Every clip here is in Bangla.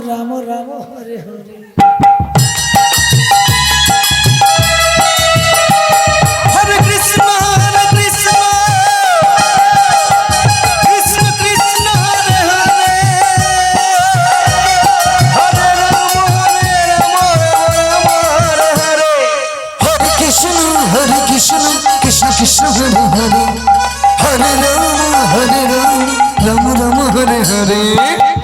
রাম রাম, হরে হরে। হরে কৃষ্ণ হরে কৃষ্ণ। রাম, হরে রাম রাম রাম, হরে হরে।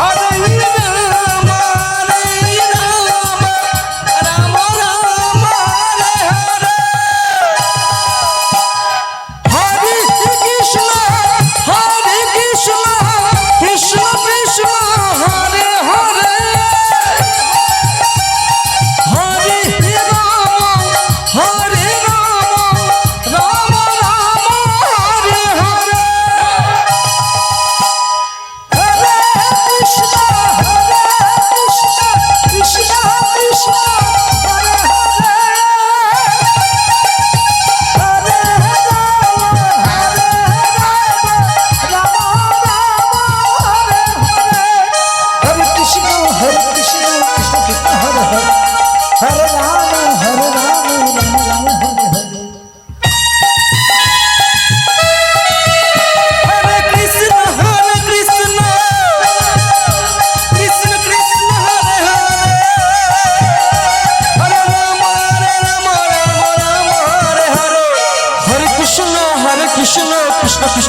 হরে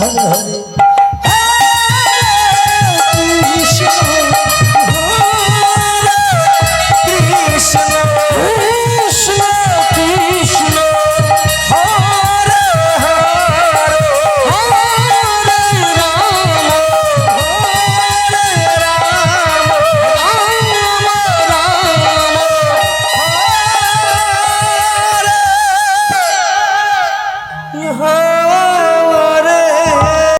রাম